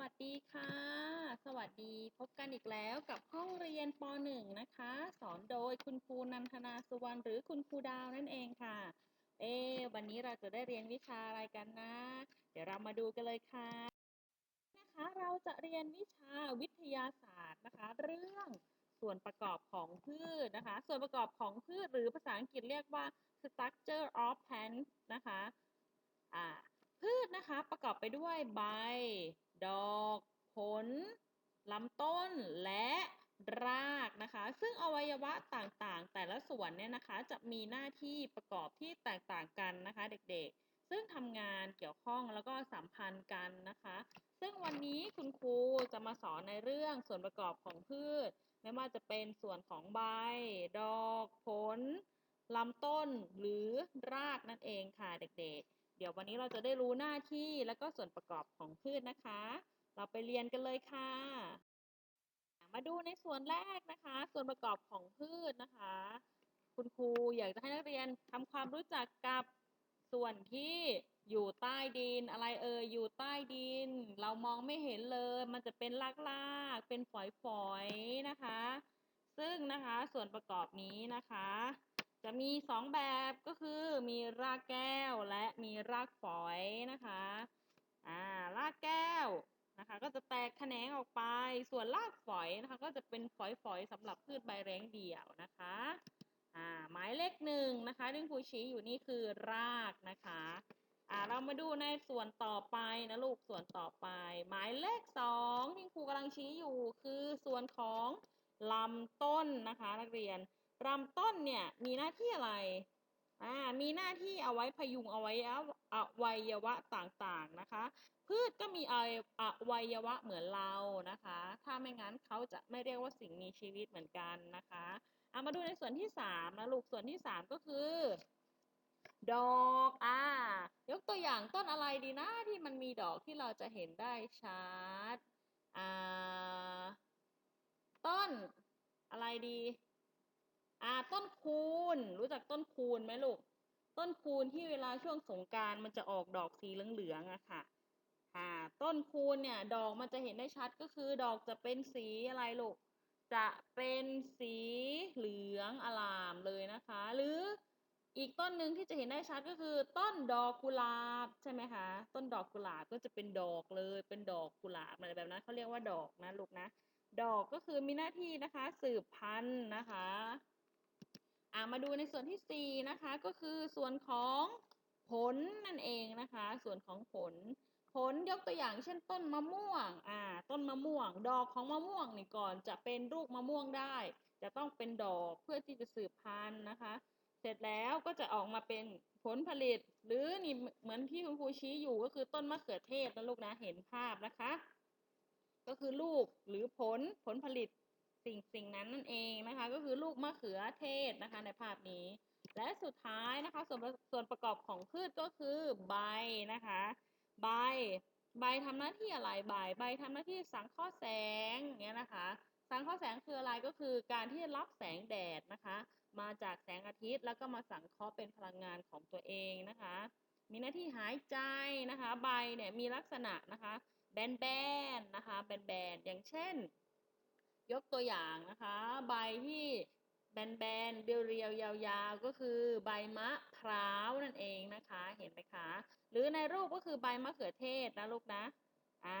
วัสดีค่ะ สวัสดีพบกันอีกแล้วกับห้องเรียนป .1 นะคะ สอนโดยคุณครูนันทนาสุวรรณหรือคุณครูดาวนั่นเองค่ะ เอวันนี้เราจะได้เรียนวิชาอะไรกันนะ เดี๋ยวเรามาดูกันเลยค่ะนะคะเราจะเรียนวิชาวิทยาศาสตร์นะคะ เรื่องส่วนประกอบของพืชนะคะ ส่วนประกอบของพืชหรือภาษาอังกฤษเรียกว่า structure of plants นะคะอ่าพืชนะคะประกอบไปด้วยใบ ดอก ผลลำต้นและรากนะคะ ซึ่งอวัยวะต่างๆ แต่ละส่วนเนี่ยนะคะจะมีหน้าที่ประกอบที่แตกต่างกันนะคะเด็กๆ ซึ่งทำงานเกี่ยวข้องแล้วก็สัมพันธ์กันนะคะ ซึ่งวันนี้คุณครูจะมาสอนในเรื่องส่วนประกอบของพืช ไม่ว่าจะเป็นส่วนของใบ ดอก ผลลำต้นหรือรากนั่นเองค่ะเด็กๆ เดี๋ยววันนี้เราจะได้รู้หน้าที่และก็ส่วนประกอบของพืชนะคะ เราไปเรียนกันเลยค่ะ มาดูในส่วนแรกนะคะ ส่วนประกอบของพืชนะคะ คุณครูอยากจะให้นักเรียนทำความรู้จักกับส่วนที่อยู่ใต้ดินอะไรเอ่ยอยู่ใต้ดิน เรามองไม่เห็นเลย มันจะเป็นลากๆเป็นฝอยๆนะคะ ซึ่งนะคะส่วนประกอบนี้นะคะ จะมีสองแบบก็คือมีรากแก้วและมีรากฝอยนะคะอ่ารากแก้วนะคะก็จะแตกแขนงออกไป ส่วนรากฝอยนะคะ ก็จะเป็นฝอยๆสำหรับพืชใบแรงเดี่ยวนะคะอ่าหมายเลขหนึ่งนะคะที่ครูชี้อยู่นี่คือรากนะคะอ่าเรามาดูในส่วนต่อไปนะลูกส่วนต่อไป หมายเลขสองที่ครูกำลังชี้อยู่คือส่วนของลำต้นนะคะ นักเรียน ลำต้นเนี่ยมีหน้าที่อะไร อ่า มีหน้าที่เอาไว้พยุงเอาไว้อวัยวะต่างๆนะคะ พืชก็มีอวัยวะเหมือนเรานะคะ ถ้าไม่งั้นเขาจะไม่เรียกว่าสิ่งมีชีวิตเหมือนกันนะคะเอามาดูในส่วนที่สามนะลูกส่วนที่สามก็คือ ดอกอ่ายกตัวอย่างต้นอะไรดีนะที่มันมีดอกที่เราจะเห็นได้ชัดอ่าต้นอะไรดี อ่าต้นคูณรู้จักต้นคูณไหมลูก ต้นคูณที่เวลาช่วงสงการมันจะออกดอกสีเหลืองๆอะค่ะอ่าต้นคูณเนี่ยดอกมันจะเห็นได้ชัดก็คือ ดอกจะเป็นสีอะไรลูก จะเป็นสีเหลืองอลามเลยนะคะ หรืออีกต้นหนึ่งที่จะเห็นได้ชัดก็คือ ต้นดอกกุหลาบใช่ไหมคะ ต้นดอกกุหลาบก็จะเป็นดอกเลยเป็นดอกกุหลาบอะไรแบบนั้นเขาเรียกว่าดอกนะลูกนะ ดอกก็คือมีหน้าที่นะคะสืบพันธุ์นะคะ อ่ามาดูในส่วนที่ 4 นะคะ ก็คือส่วนของผลนั่นเองนะคะ ส่วนของผล ผลยกตัวอย่างเช่นต้นมะม่วงอ่าต้นมะม่วง ดอกของมะม่วงนี่ก่อนจะเป็นลูกมะม่วงได้ จะต้องเป็นดอกเพื่อที่จะสืบพันธุ์นะคะ เสร็จแล้วก็จะออกมาเป็นผลผลิต หรือนี่เหมือนที่คุณครูชี้อยู่ก็คือต้นมะเขือเทศนะลูกนะเห็นภาพนะคะ ก็คือลูกหรือผลผลผลิต สิ่งสิ่งนั้นนั่นเองนะคะ ก็คือลูกมะเขือเทศนะคะในภาพนี้ และสุดท้ายนะคะส่วนส่วนประกอบของพืชก็คือใบนะคะ ใบ ใบทำหน้าที่อะไรใบ ใบทำหน้าที่สังเคราะห์แสงเนี้ยนะคะ สังเคราะห์แสงคืออะไรก็คือการที่รับแสงแดดนะคะ มาจากแสงอาทิตย์แล้วก็มาสังเคราะห์เป็นพลังงานของตัวเองนะคะ มีหน้าที่หายใจนะคะ ใบเนี่ยมีลักษณะนะคะแบนๆนะคะแบนๆอย่างเช่น ยกตัวอย่างนะคะ ใบที่แบนๆเรียวๆยาวๆ ก็คือใบมะพร้าวนั่นเองนะคะ เห็นไหมคะ หรือในรูปก็คือใบมะเขือเทศนะลูกนะอ่า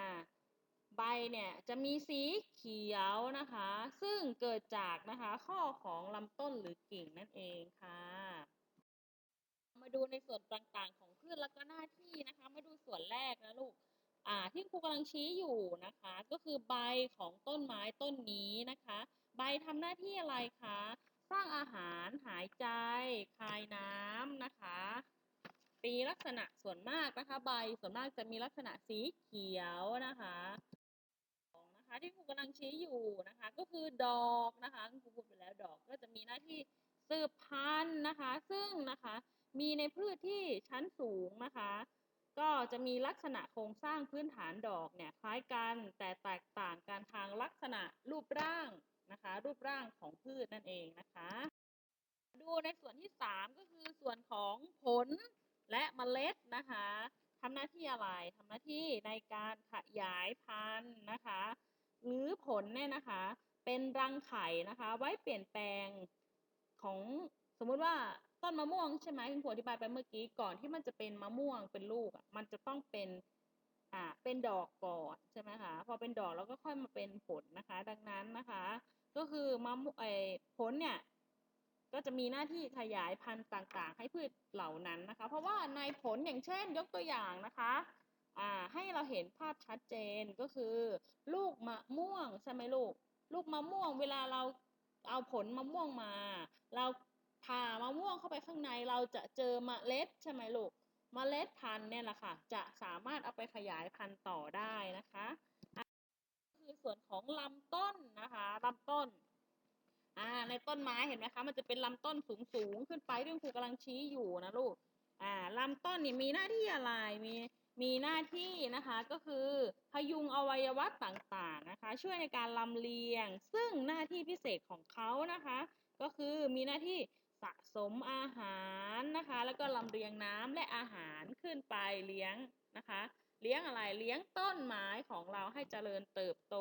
ใบเนี่ยจะมีสีเขียวนะคะ ซึ่งเกิดจากนะคะข้อของลำต้นหรือกิ่งนั่นเองค่ะ มาดูในส่วนต่างๆของพืชแล้วก็หน้าที่นะคะ มาดูส่วนแรกนะลูก อ่าที่ครูกำลังชี้อยู่นะคะ ก็คือใบของต้นไม้ต้นนี้นะคะ ใบทำหน้าที่อะไรคะ สร้างอาหารหายใจ คายน้ำนะคะปีลักษณะส่วนมากนะคะ ใบส่วนมากจะมีลักษณะสีเขียวนะคะนะคะที่ครูกำลังชี้อยู่นะคะ ก็คือดอกนะคะครูพูดไปแล้วดอกก็จะมีหน้าที่สืบพันธุ์นะคะ ซึ่งนะคะมีในพืชที่ชั้นสูงนะคะ ก็จะมีลักษณะโครงสร้างพื้นฐานดอกเนี่ยคล้ายกันแต่แตกต่างกันทางลักษณะรูปร่างนะคะ รูปร่างของพืชนั่นเองนะคะ ดูในส่วนที่ 3 ก็คือส่วนของผลและเมล็ดนะคะทำหน้าที่อะไรทำหน้าที่ในการขยายพันธุ์นะคะ หรือผลเนี่ยนะคะ เป็นรังไข่นะคะ ไว้เปลี่ยนแปลงของสมมติว่า ต้นมะม่วงใช่ไหมคุณครูอธิบายไปเมื่อกี้ก่อนที่มันจะเป็นมะม่วงเป็นลูกอะมันจะต้องเป็นอ่าเป็นดอกก่อนใช่ไหมคะพอเป็นดอกแล้วก็ค่อยมาเป็นผลนะคะ ดังนั้นนะคะ ก็คือมะม่วงไอ้ผลเนี่ยก็จะมีหน้าที่ขยายพันธุ์ต่างๆ ให้พืชเหล่านั้นนะคะ เพราะว่าในผลอย่างเช่น ยกตัวอย่างนะคะอ่าให้เราเห็นภาพชัดเจนก็คือ ลูกมะม่วงใช่ไหมลูก ลูกมะม่วงเวลาเราเอาผลมะม่วงมา เรา ผ่ามะม่วงเข้าไปข้างในเราจะเจอเมล็ดใช่ไหมลูกเมล็ดพันธุ์เนี่ยแหละค่ะ จะสามารถเอาไปขยายพันธุ์ต่อได้นะคะคือส่วนของลำต้นนะคะลำต้นอ่าในต้นไม้เห็นไหมคะ มันจะเป็นลำต้นสูงสูงขึ้นไปที่คุณครูกำลังชี้อยู่นะลูกอ่าลำต้นนี่มีหน้าที่อะไรมีมีหน้าที่นะคะก็คือพยุงอวัยวะต่างๆนะคะ ช่วยในการลำเลียง ซึ่งหน้าที่พิเศษของเขานะคะ ก็คือมีหน้าที่ สะสมอาหารนะคะ แล้วก็ลำเลียงน้ำและอาหารขึ้นไปเลี้ยงนะคะ เลี้ยงอะไรเลี้ยงต้นไม้ของเราให้เจริญเติบโต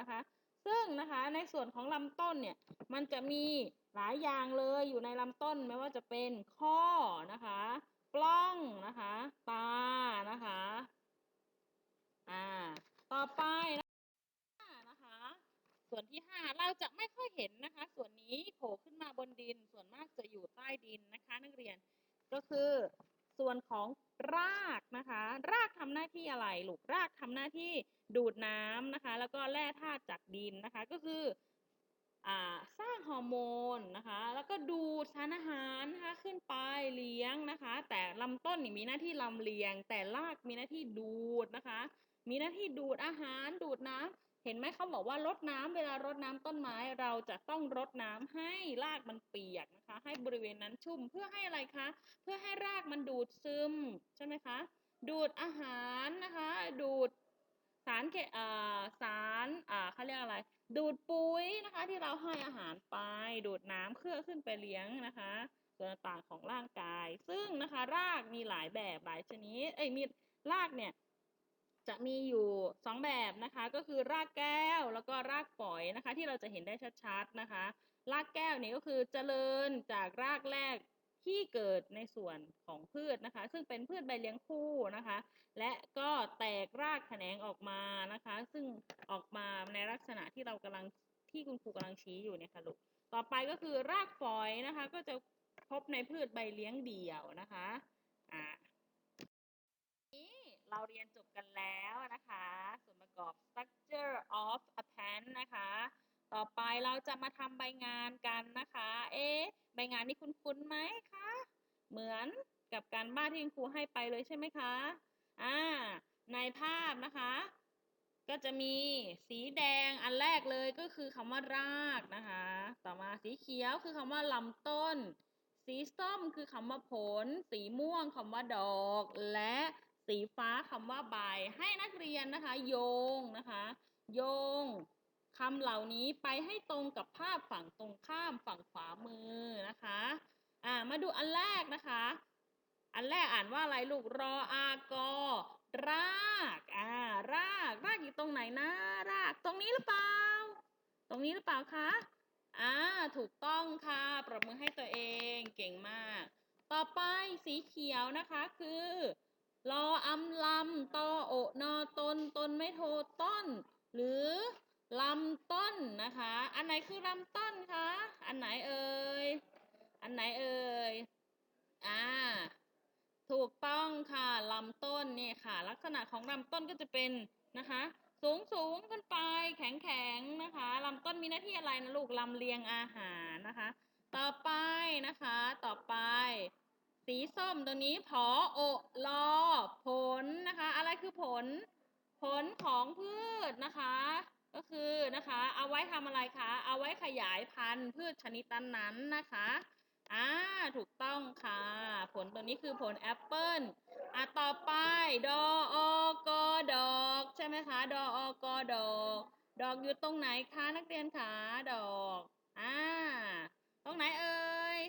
นะคะ ซึ่งนะคะในส่วนของลำต้นเนี่ยมันจะมีหลายอย่างเลยอยู่ในลำต้นไม่ว่าจะเป็นข้อนะคะปล้องนะคะ ตานะคะอ่าต่อไปนะคะ ส่วนที่ห้าเราจะไม่ค่อยเห็นนะคะ ส่วนนี้โผล่ขึ้นมาบนดินส่วนมาก ก็คือส่วนของรากนะคะ รากทำหน้าที่อะไรลูกรากทำหน้าที่ดูดน้ำนะคะ แล้วก็แร่ธาตุจากดินนะคะ ก็คืออสร้างฮอร์โมนนะคะ แล้วก็ดูดสารอาหารนะคะขึ้นไปเลี้ยงนะคะ แต่ลำต้นนี่มีหน้าที่ลำเลียง แต่รากมีหน้าที่ดูดนะคะ มีหน้าที่ดูดอาหารดูดน้ำ เห็นไหมเขาบอกว่ารดน้ำเวลารดน้ำต้นไม้เราจะต้องรดน้ำให้รากมันเปียกนะคะ ให้บริเวณนั้นชุ่มเพื่อให้อะไรคะ เพื่อให้รากมันดูดซึมใช่ไหมคะ ดูดอาหารนะคะ ดูดสารเคอ่าสารอ่าเขาเรียกอะไร ดูดปุ๋ยนะคะ ที่เราให้อาหารไป ดูดน้ำเคลื่อขึ้นไปเลี้ยงนะคะ ส่วนต่างของร่างกาย ซึ่งนะคะ รากมีหลายแบบหลายชนิดเอ้ยมีรากเนี่ย จะมีอยู่สองแบบนะคะ ก็คือรากแก้วแล้วก็รากฝอยนะคะ ที่เราจะเห็นได้ชัดๆนะคะ รากแก้วนี่ก็คือเจริญจากรากแรกที่เกิดในส่วนของพืชนะคะ ซึ่งเป็นพืชใบเลี้ยงคู่นะคะ และก็แตกรากแขนงออกมานะคะ ซึ่งออกมาในลักษณะที่เรากำลังที่คุณครูกำลังชี้อยู่เนี่ยค่ะลูกต่อไปก็คือรากฝอยนะคะ ก็จะพบในพืชใบเลี้ยงเดี่ยวนะคะอ่า เราเรียนจบกันแล้วนะคะ ส่วนประกอบ structure of a plant นะคะ ต่อไปเราจะมาทำใบงานกันนะคะ เอ๊ะ ใบงานนี่คุ้นๆไหมคะ เหมือนกับการบ้านที่คุณครูให้ไปเลยใช่ไหมคะ อ่า ในภาพนะคะ ก็จะมีสีแดงอันแรกเลยก็คือคำว่ารากนะคะ ต่อมาสีเขียวคือคำว่าลำต้น สีส้มคือคำว่าผล สีม่วงคำว่าดอก และ สีฟ้าคำว่าใบให้นักเรียนนะคะ โยงนะคะ โยงคำเหล่านี้ไปให้ตรงกับภาพฝั่งตรงข้ามฝั่งขวามือนะคะอ่ามาดูอันแรกนะคะ อันแรกอ่านว่าอะไรลูกรออากอรากอ่ารากรากอยู่ตรงไหนนะ รากตรงนี้หรือเปล่า ตรงนี้หรือเปล่าคะอ่าถูกต้องค่ะปรบมือให้ตัวเองเก่งมาก ต่อไปสีเขียวนะคะคือ รออำลำตอโอนอตนตนไม่โทต้น หรือลำต้นนะคะ อันไหนคือลำต้นคะ อันไหนเอ่ย อันไหนเอ่ย อ่า ถูกต้องค่ะลำต้นนี่ค่ะ ลักษณะของลำต้นก็จะเป็นนะคะ สูงสูงขึ้นไปแข็งแข็งนะคะลำต้นมีหน้าที่อะไรนะลูกลำเลียงอาหารนะคะ ต่อไปนะคะ ต่อไป สีส้มตรงนี้พอโอลอผลนะคะ อะไรคือผล ผลของพืชนะคะ ก็คือนะคะ เอาไว้ทำอะไรคะ เอาไว้ขยายพันธุ์พืชชนิดนั้นๆนะคะอ่าถูกต้องค่ะ ผลตัวนี้คือผลแอปเปิลอะต่อไปดออกอดอก ใช่ไหมคะดออกอดอก ดอกอยู่ตรงไหนคะนักเรียนคะดอกอ่าตรงไหนเอ่ย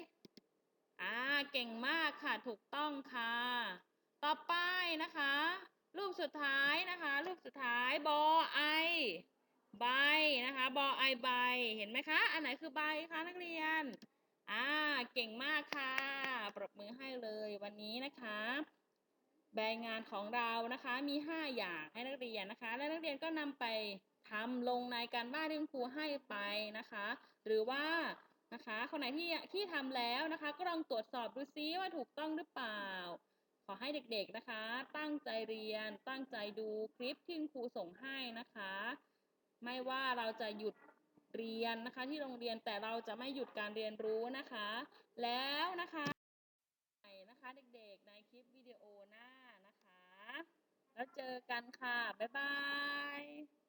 อ่าเก่งมากค่ะถูกต้องค่ะ ต่อไปนะคะ รูปสุดท้ายนะคะ รูปสุดท้ายบอไอใบนะคะบอไอใบเห็นไหมคะ อันไหนคือใบคะนักเรียนอ่าเก่งมากค่ะ ปรบมือให้เลยวันนี้นะคะ ใบงานของเรานะคะมี 5 อย่างให้นักเรียนนะคะ และนักเรียนก็นำไปทำลงในการบ้านที่คุณครูให้ไปนะคะ หรือว่า นะคะ คนไหนที่ที่ทำแล้วนะคะ ก็ลองตรวจสอบดูซิว่าถูกต้องหรือเปล่า ขอให้เด็กๆนะคะ ตั้งใจเรียน ตั้งใจดูคลิปที่ครูส่งให้นะคะ ไม่ว่าเราจะหยุดเรียนนะคะ ที่โรงเรียนแต่เราจะไม่หยุดการเรียนรู้นะคะ แล้วนะคะนะคะเด็กๆในคลิปวิดีโอหน้านะคะ แล้วเจอกันค่ะ บ๊ายบาย